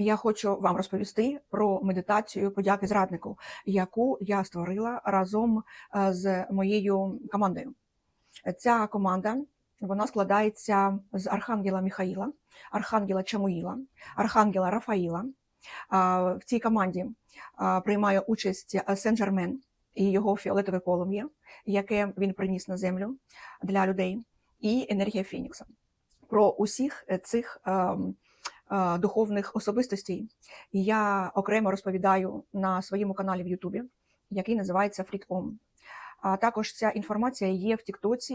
Я хочу вам розповісти про медитацію подяки зраднику, яку я створила разом е, з моєю командою. Ця команда вона складається з Архангела Міхаїла, Архангела Чамуїла, Архангела Рафаїла. В цій команді приймає участь Сен-Жермен і його фіолетове полум'я, яке він приніс на землю для людей, і енергія Фінікса. Про усіх цих ем, духовних особистостей я окремо розповідаю на своєму каналі в Ютубі, який називається Фрітом. А також ця інформація є в Тіктоці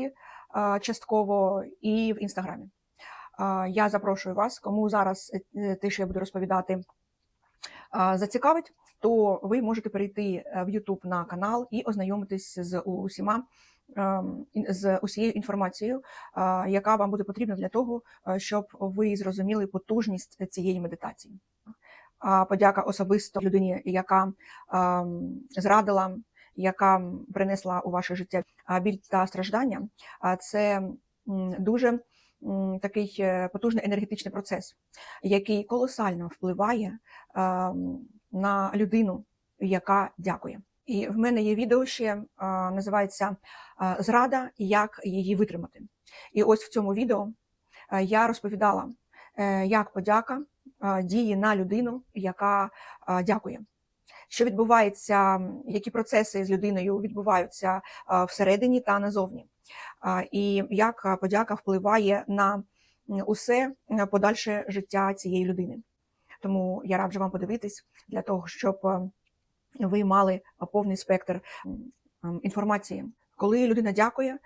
е, частково і в Інстаграмі. Е, Я запрошую вас, кому зараз е, те, що я буду розповідати, е, зацікавить, то ви можете перейти е, в YouTube на канал і ознайомитись з усіма з усією інформацією, е, яка вам буде потрібна для того, е, щоб ви зрозуміли потужність цієї медитації. А подяка особисто людині, яка ем, зрадила, яка принесла у ваше життя біль та страждання, це дуже такий е, потужний енергетичний процес, який колосально впливає ем, на людину, яка дякує. І в мене є відео ще називається Зрада, як її витримати. І ось в цьому відео я розповідала, е, як подяка діє на людину, яка дякує. Що відбувається, які процеси з людиною відбуваються всередині та назовні, і як подяка впливає на усе е, подальше життя цієї людини. Тому я раджу вам подивитись для того, щоб е, ви мали повний спектр інформації. Коли людина дякує,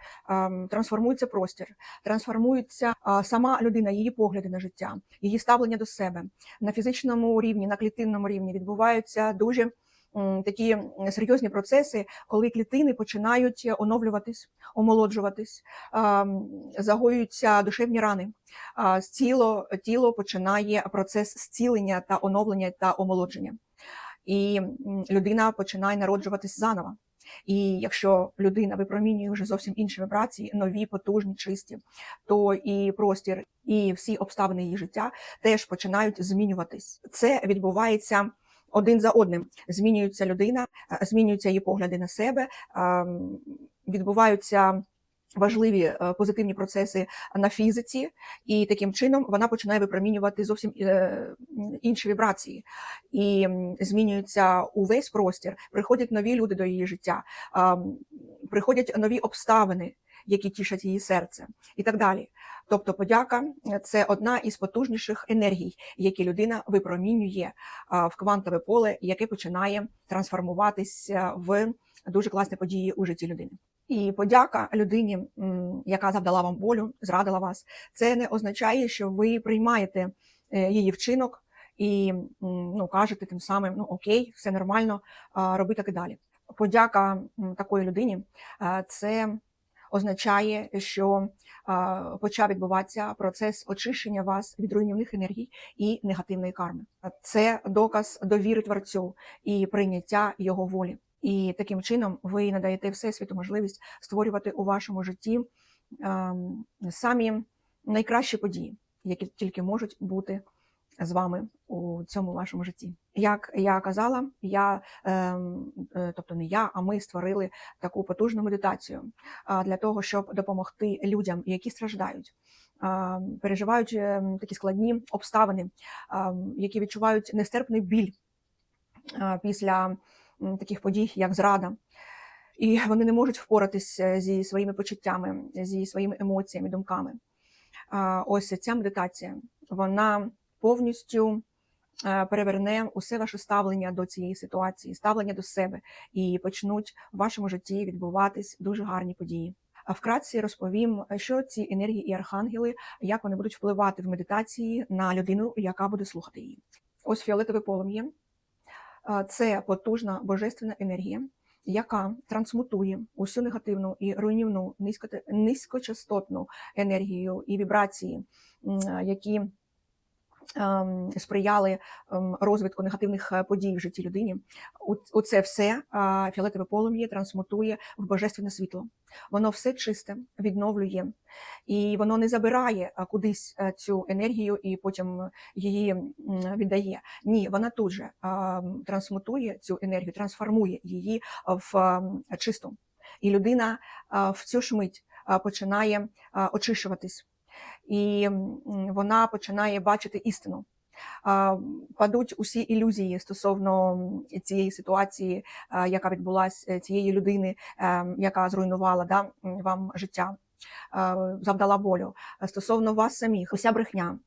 трансформується простір, трансформується сама людина, її погляди на життя, її ставлення до себе на фізичному рівні, на клітинному рівні відбуваються дуже такі серйозні процеси, коли клітини починають оновлюватись, омолоджуватись, загоюються душевні рани. Тіло, тіло починає процес зцілення та оновлення та омолодження. І людина починає народжуватись заново. І якщо людина випромінює вже зовсім інші вібрації, нові, потужні, чисті, то і простір, і всі обставини її життя теж починають змінюватись. Це відбувається один за одним. Змінюється людина, е, змінюються її погляди на себе, ем, відбуваються. Важливі е, позитивні процеси на фізиці, і таким чином вона починає випромінювати зовсім е, інші вібрації і змінюється увесь простір. Приходять нові люди до її життя, приходять нові обставини, які тішать її серце, і так далі. Тобто, подяка це одна із потужніших енергій, які людина випромінює в квантове поле, яке починає трансформуватися в дуже класні події у житті людини. І подяка людині, яка завдала вам болю, зрадила вас, це не означає, що ви приймаєте е, її вчинок і ну, кажете тим самим, ну окей, все нормально, роби так і далі. Подяка такої людині це означає, що почав відбуватися процес очищення вас від руйнівних енергій і негативної карми. Це доказ довіри творцю і прийняття його волі. І таким чином ви надаєте всесвіту можливість створювати у вашому житті ем, самі найкращі події, які тільки можуть бути з вами у цьому вашому житті. Як я казала, я, ем, е, тобто не я, а ми створили таку потужну медитацію для того, щоб допомогти людям, які страждають, переживають ем, такі складні обставини, які відчувають нестерпний біль після таких подій, як зрада. І вони не можуть впоратися зі своїми почуттями, зі своїми емоціями, думками. Ось ця медитація, вона повністю е, переверне усе ваше ставлення до цієї ситуації, ставлення до себе, і почнуть в вашому житті відбуватись дуже гарні події. А вкратці розповім, що ці енергії і архангели, як вони будуть впливати в медитації на людину, яка буде слухати її. Ось фіолетове полум'я це потужна божественна енергія, яка трансмутує усю негативну і руйнівну низько- низькочастотну енергію і вібрації, які сприяли ем, розвитку негативних е, подій в житті людині. Оце все а, фіолетове полум'я трансмутує в божественне світло. Воно все чисте, відновлює, і воно не забирає кудись цю енергію і потім її віддає. Ні, вона тут же трансмутує цю енергію, трансформує її в чисту. І людина в цю ж мить починає очищуватись, і вона починає бачити істину. Падуть усі ілюзії стосовно цієї ситуації, яка відбулася, цієї людини, е, яка зруйнувала да, вам життя, е, завдала болю. Стосовно вас самих, уся брехня,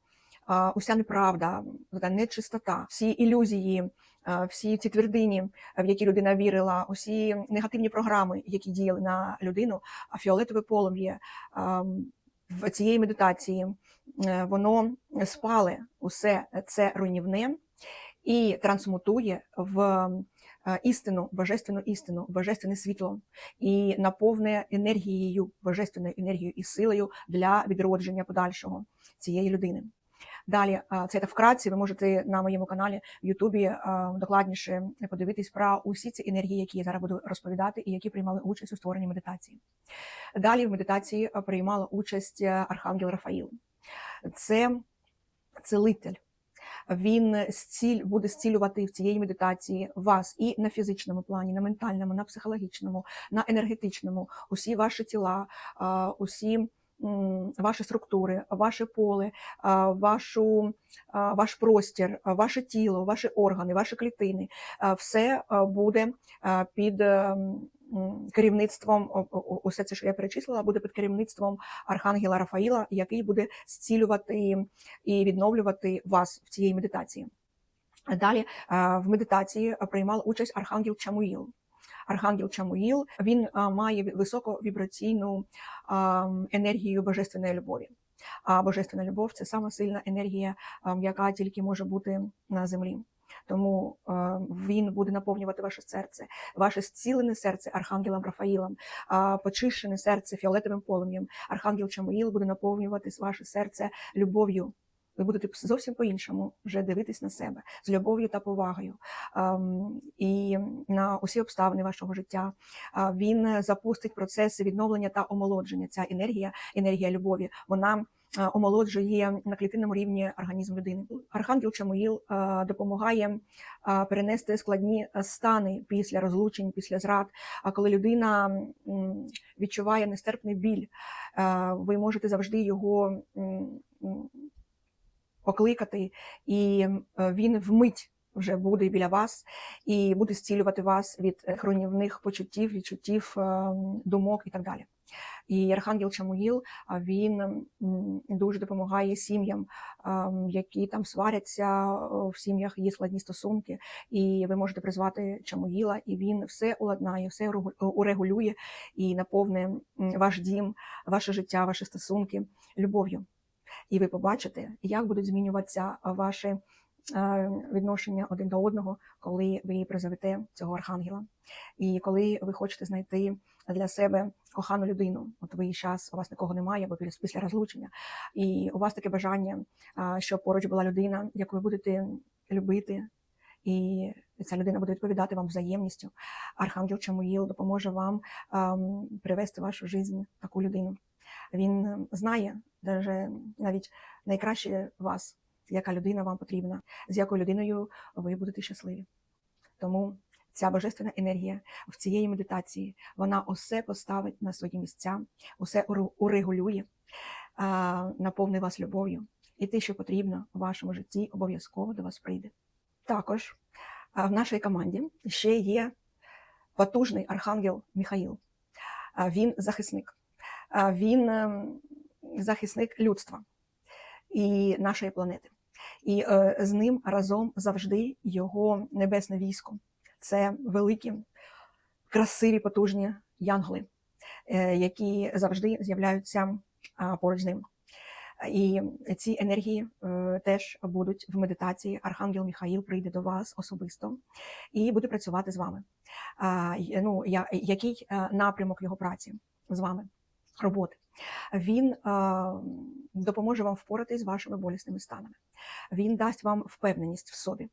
е, уся неправда, та нечистота, всі ілюзії, е, всі ці твердині, в які людина вірила, усі негативні програми, які діяли на людину, фіолетове полум'я е, в цієї медитації, е, воно спале усе це руйнівне і трансмутує в е, істину, божественну істину, божественне світло і наповне енергією, божественною енергією і силою для відродження подальшого цієї людини. Далі, це так вкратці, ви можете на моєму каналі в Ютубі докладніше подивитись про усі ці енергії, які я зараз буду розповідати, і які приймали участь у створенні медитації. Далі в медитації приймала участь е, Архангел Рафаїл. Це целитель. Він зціль, буде зцілювати в цієї медитації вас і на фізичному плані, на ментальному, на психологічному, на енергетичному, усі ваші тіла, усі ваші структури, ваше поле, вашу, ваш простір, ваше тіло, ваші органи, ваші клітини. Все буде під керівництвом, усе це, що я перечислила, буде під керівництвом Архангела Рафаїла, який буде зцілювати і відновлювати вас в цієї медитації. Далі в медитації приймав участь Архангел Чамуїл. Архангел Чамуїл він має високовібраційну енергію божественної любові. А божественна любов це сама сильна енергія, яка тільки може бути на землі. Тому він буде наповнювати ваше серце, ваше зцілене серце Архангелом Рафаїлом, почищене серце фіолетовим полум'ям. Архангел Чамуїл буде наповнювати ваше серце любов'ю. Ви будете зовсім по-іншому вже дивитись на себе з любов'ю та повагою і на усі обставини вашого життя. Він запустить процеси відновлення та омолодження. Ця енергія, енергія любові, вона омолоджує на клітинному рівні організм людини. Архангел Чамуїл допомагає перенести складні стани після розлучень, після зрад. А коли людина відчуває нестерпний біль, ви можете завжди його. Покликати, і е, він вмить вже буде біля вас і буде зцілювати вас від е, хронівних почуттів, відчуттів, е, думок і так далі. І Архангел Чамуїл він дуже допомагає сім'ям, які там сваряться в сім'ях, є складні стосунки, і ви можете призвати Чамуїла, і він все уладнає, все урегулює і наповне ваш дім, ваше життя, ваші стосунки любов'ю і ви побачите, як будуть змінюватися ваші е, відношення один до одного, коли ви призовете цього архангела. І коли ви хочете знайти для себе кохану людину, от ви час у вас нікого немає, бо після- розлучення, і у вас таке бажання, щоб поруч була людина, яку ви будете любити. І ця людина буде відповідати вам взаємністю. Архангел Чамуїл допоможе вам ем, привести в вашу життя таку людину. Він ем, знає даже навіть найкраще вас, яка людина вам потрібна, з якою людиною ви будете щасливі. Тому ця божественна енергія в цієї медитації вона усе поставить на свої місця, усе урегулює, наповнить вас любов'ю. І те, що потрібно в вашому житті, обов'язково до вас прийде. Також в нашій команді ще є потужний архангел Михаїл. Він захисник. Він ем, захисник людства і нашої планети. І е, з ним разом завжди його небесне військо. Це великі, красиві, потужні янголи, е, які завжди з'являються поруч з ним. І ці енергії е, теж будуть в медитації. Архангел Михаїл прийде до вас особисто і буде працювати з вами. Ну, я, який е, напрямок його праці з вами, роботи? Він е, допоможе вам впоратись з вашими болісними станами. Він дасть вам впевненість в собі,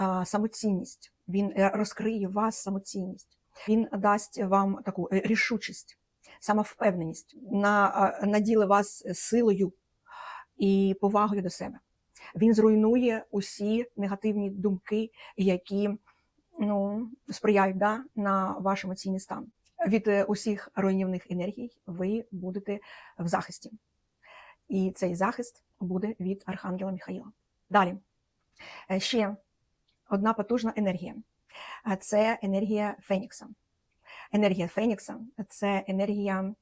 е, самоцінність. Він е, розкриє вас самоцінність. Він дасть вам таку рішучість самовпевненість, на, а, наділить вас силою і повагою до себе. Він зруйнує усі негативні думки, які ну, сприяють да, на ваш емоційний стан. Від е, усіх руйнівних енергій ви будете в захисті. І цей захист буде від Архангела Михаїла. Далі. Е, Ще одна потужна енергія. Це енергія Фенікса. Енергія Фенікса це енергія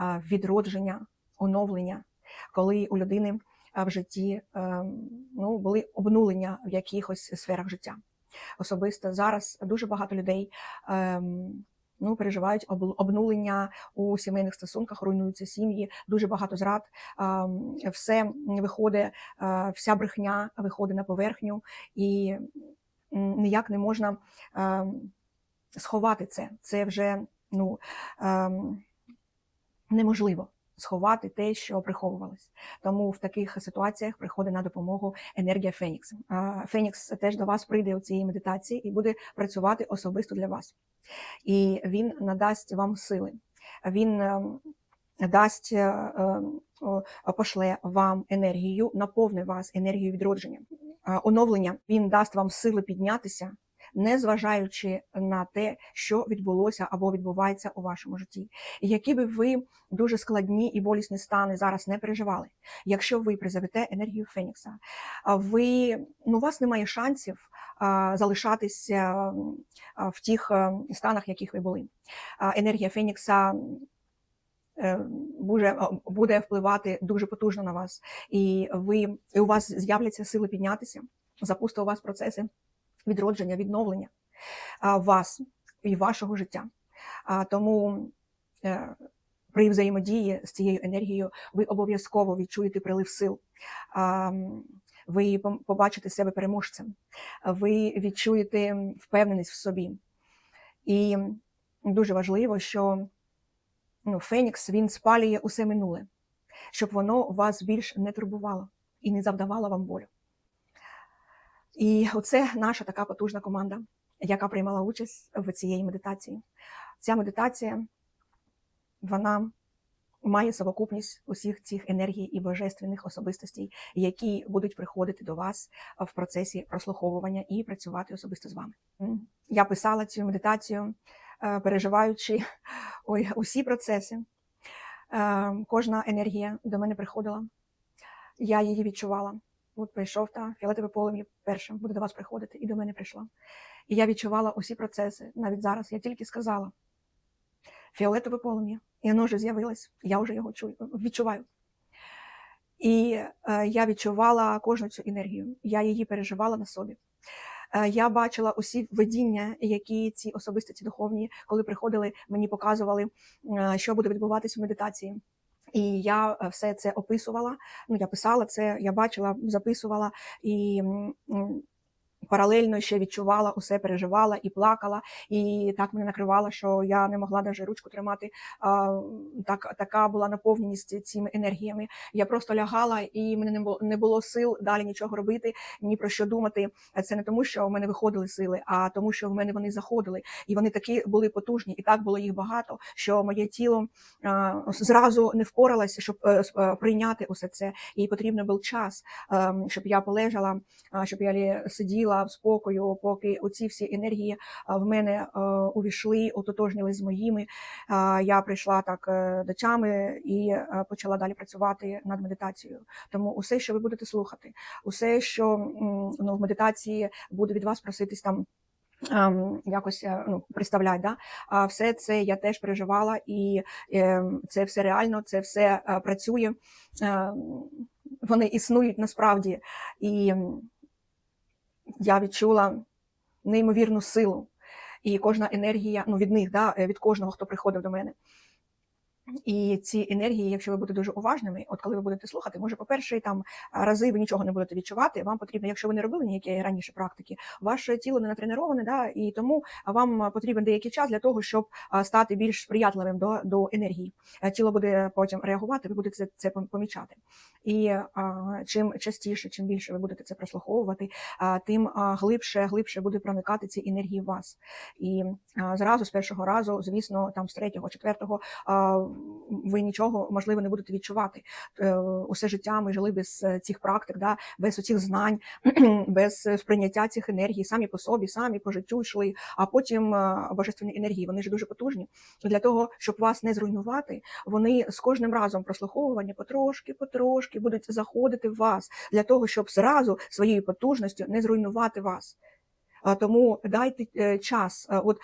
відродження, оновлення, коли у людини в житті ем, ну, були обнулення в якихось сферах життя. Особисто зараз дуже багато людей ем, ну, переживають об- обнулення у сімейних стосунках, руйнуються сім'ї, дуже багато зрад. Все виходить, е, вся брехня виходить на поверхню, і ніяк не можна ем, сховати це. Це вже ну, ем, неможливо сховати те, що приховувалось. Тому в таких ситуаціях приходить на допомогу енергія Фенікса. А, Фенікс теж до вас прийде у цій медитації і буде працювати особисто для вас. І він надасть вам сили. Він ем, дасть, е, о, пошле вам енергію, наповнить вас енергією відродження, оновлення. Він дасть вам сили піднятися, не зважаючи на те, що відбулося або відбувається у вашому житті. Які би ви дуже складні і болісні стани зараз не переживали. Якщо ви призовете енергію Фенікса, ви ну, у вас немає шансів залишатися в тих е, станах, в яких ви були. Енергія Фенікса е, буде, буде впливати дуже потужно на вас, і ви і у вас з'являться сили піднятися, запустить у вас процеси відродження, відновлення вас і вашого життя. Тому е, при взаємодії з цією енергією ви обов'язково відчуєте прилив сил. Ви побачите себе переможцем, ви відчуєте впевненість в собі. І дуже важливо, що ну, Фенікс він спалює усе минуле, щоб воно вас більш не турбувало і не завдавало вам болю. І оце наша така потужна команда, яка приймала участь в цієї медитації. Ця медитація вона має совокупність усіх цих енергій і божественних особистостей, які будуть приходити до вас в процесі прослуховування і працювати особисто з вами. Я писала цю медитацію, е, переживаючи ой, усі процеси. Е, Кожна енергія до мене приходила. Я її відчувала. От прийшов та фіолетове полум'я першим буде до вас приходити, і до мене прийшла. І я відчувала усі процеси. Навіть зараз я тільки сказала фіолетове полум'я, і воно вже з'явилось. Я вже його чую, відчуваю. І е, я відчувала кожну цю енергію. Я її переживала на собі. Е, Я бачила усі видіння, які ці особистості духовні, коли приходили, мені показували, е, що буде відбуватись в медитації. І я е, все це описувала. Ну, я писала це, я бачила, записувала і м, паралельно ще відчувала усе, переживала і плакала. І так мене накривало, що я не могла навіть ручку тримати. А, так, така була наповненість цими енергіями. Я просто лягала, і мене не було не було сил далі нічого робити, ні про що думати. Це не тому, що в мене виходили сили, а тому, що в мене вони заходили, і вони такі були потужні, і так було їх багато, що моє тіло а, зразу не впоралося, щоб е, с- е, прийняти усе це. І потрібен був час, ем, щоб я полежала, а, щоб я лі- сиділа в спокою, поки оці всі енергії в мене е, увійшли, ототожнілись з моїми. Я прийшла так е, до тями і е, почала далі працювати над медитацією. Тому усе, що ви будете слухати, усе, що ну, в медитації буде від вас проситись там. ем, Якось е, ну, представлять, да? а все це я теж переживала, і е, це все реально, це все е, працює. Е, Вони існують насправді. І я відчула неймовірну силу. І кожна енергія, ну від них, да, е, від кожного, хто приходив до мене. І ці енергії, якщо ви будете дуже уважними, от коли ви будете слухати, може, по перші там рази ви нічого не будете відчувати. Вам потрібно, якщо ви не робили ніякі раніше практики, ваше тіло не натренироване, да, і тому вам потрібен деякий час для того, щоб стати більш сприятливим до, до енергії. Е, Тіло буде потім реагувати, ви будете це, це помічати. І а, чим частіше, чим більше ви будете це прослуховувати, а, тим глибше, глибше буде проникати ці енергії в вас. І а, зразу з першого разу, звісно, там з третього, четвертого ви нічого можливо не будете відчувати. Е, Усе життя ми жили без е, цих практик, да, без цих знань, без е, сприйняття цих енергій, самі по собі, самі по життю йшли. А потім божественні енергії, вони ж дуже потужні. Для того, щоб вас не зруйнувати, вони з кожним разом прослуховування потрошки, потрошки будуть заходити в вас для того, щоб зразу своєю потужністю не зруйнувати вас. Тому дайте е, час, от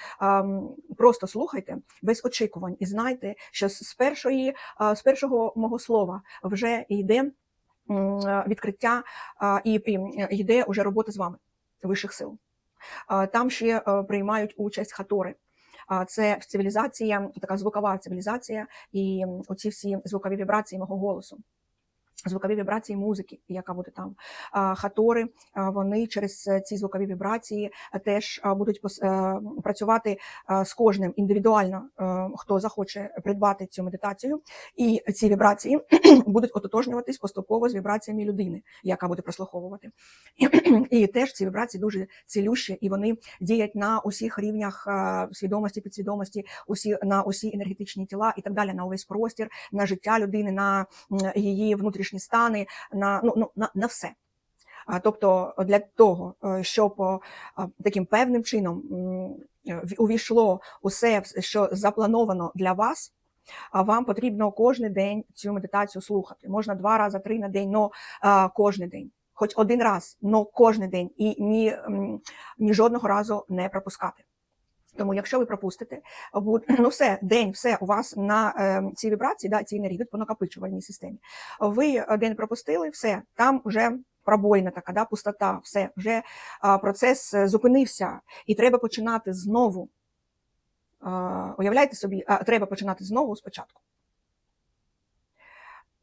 просто слухайте без очікувань і знайте, що з першої з першого мого слова вже йде відкриття і, і йде уже робота з вами вищих сил. Там ще е, приймають участь хатори. Це цивілізація, така звукова цивілізація, і оці всі звукові вібрації мого голосу. Звукові вібрації музики, яка буде там. Хатори, вони через е, ці звукові вібрації теж будуть е, працювати з кожним індивідуально, е, хто захоче придбати цю медитацію. І ці вібрації будуть ототожнюватись поступово з вібраціями людини, яка буде прослуховувати. І теж ці вібрації дуже цілющі, і вони діють на усіх рівнях свідомості, підсвідомості, усі на усі енергетичні тіла і так далі, на увесь простір, на життя людини, на її внутрішні стани, на ну, ну на, на все. Тобто для того, е, щоб а, таким певним чином е, увійшло усе, що заплановано для вас, вам потрібно кожен день цю медитацію слухати. Можна два рази, три на день, але кожен день. Хоч один раз, але кожен день і ні, ні жодного разу не пропускати. Тому, якщо ви пропустите, ну все, день, все у вас на е, ці вібрації, да, ці енергії йдуть по накопичувальній системі. Ви день пропустили, все, там вже пробоїна така, да, пустота, все, вже а, процес е, зупинився, і треба починати знову. А, уявляєте собі, а, треба починати знову спочатку.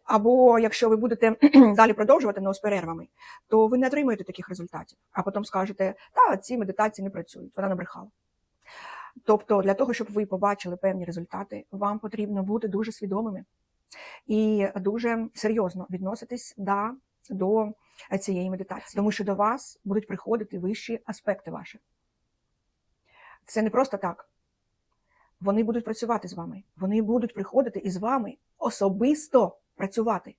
Або якщо ви будете далі продовжувати но з перервами, то ви не отримуєте таких результатів, а потім скажете, та ці медитації не працюють, вона набрехала. Тобто, для того, щоб ви побачили певні результати, вам потрібно бути дуже свідомими і дуже серйозно відноситись да, до цієї медитації, тому що до вас будуть приходити вищі аспекти ваші. Це не просто так. Вони будуть працювати з вами. Вони будуть приходити і з вами особисто працювати.